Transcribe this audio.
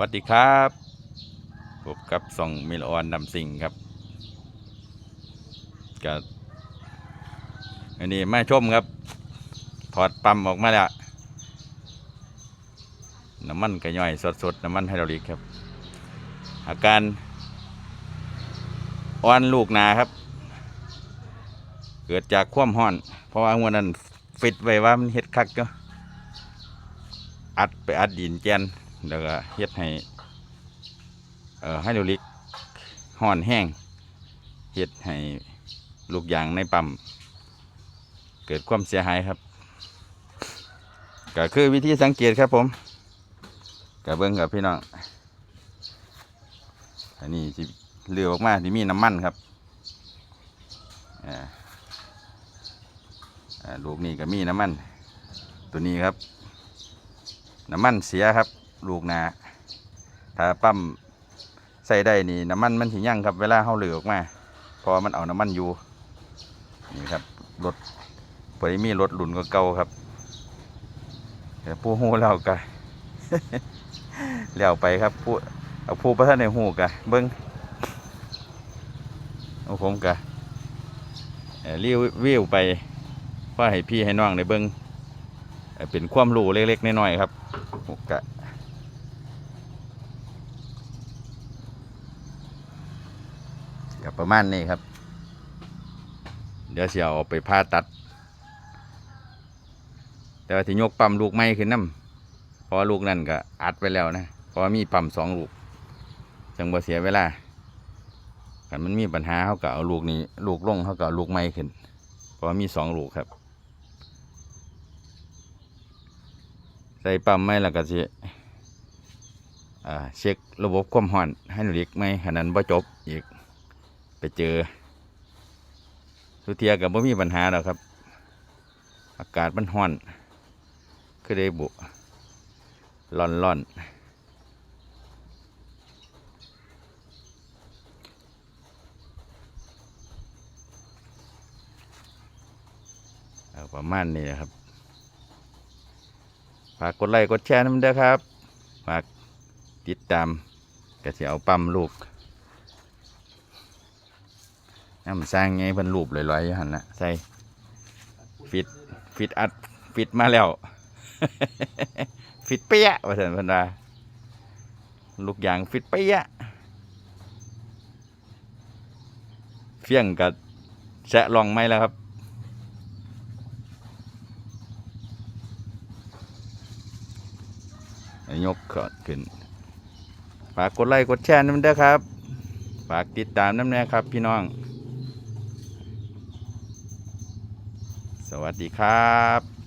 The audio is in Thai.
วัสดีครับพบกับส่องมิลออนดำสิงครับกับอันนี้มาชมครับ ถอดปั๊มออกมาแล้วน้ำมันกระย่อยสดๆ น้ำมันไฮดรอลิกครับ อาการอ่อนลูกนาครับ เกิดจากความห้อน เพราะว่าวันนั้นฟิตไว้ว่ามันเฮ็ดคักก็อัดไปอัดดินแกน แล้วก็เฮ็ดให้เอ่อไฮดรอลิกห้อนแห้งเฮ็ดให้ลูกยางในปั๊มเกิดความเสียหายครับ ก็คือวิธีสังเกตครับผมกับเบิ้งกับพี่น้อง อันนี้สิเลือออกมาที่มีน้ำมันครับอ่าลูกนี้ก็มีน้ำมัน ตัวนี้ครับ น้ำมันเสียครับ ลูกนาถ้าปั๊มใส่ได้นี่น้ำมันมันสิยั่งครับเวลาเขาเหลือออกมาเพอมันเอาน้ำมันอยู่นี่ครับรถปริมีรถหลุนก็เก่าครับเดี๋ยวผู้หูแล้วกันแล้วไปครับผู้เอาผู้ประท่านในหูกะเบิ้งเอาผมกะเรีวิวไปว่าให้พี่ให้น้องในเบิ้งเอ่อเป็นความรู้เล็กๆน้อยๆครับกะ ก็ประมาณนี้ครับ เดี๋ยวเสียเอาไปผ่าตัด แต่ว่าที่ยกปั๊มลูกไม้ขึ้นน้ำเพราะว่าลูกนั่นก็อัดไปแล้วนะ เพราะว่ามีปั๊มสองลูก จังบ่เสียเวลาคันมันมีปัญหาเขาก็เอาลูกนี้ ลูกลงเขาก็เอาลูกไม้ขึ้น เพราะว่ามีสองลูกครับ ใส่ปั๊มไม่แล้วก็สิเช็คระบบความร้อนให้หนูเล็กไหมขนาดนั้นบ่จบอีก ไปเจอ สุเทียกับบ่มีปัญหาแล้วครับ อากาศมันร้อน คือได้บุร้อนร้อนเอาประมาณนี้นะครับ ฝากกดไลค์กดแชร์น้ำเด้อครับ ฝากติดตามกระเสียวปั๊มลูก น้ำสร้างไงเพิ่นรูปลอยๆอยู่หันนะใส่ฟิตฟิตอัดฟิตมาแล้ว ฟิตเปี้ยะว่าสันเพิ่นว่าลูกยางฟิตเปี้ยะเฟี้ยงกับแสะลองไหมแล้วครับยกขอดขึ้น ฝากกดไลค์กดแชร์น้ำเด้อครับ ฝากติดตามน้ำแน่ครับพี่น้อง สวัสดีครับ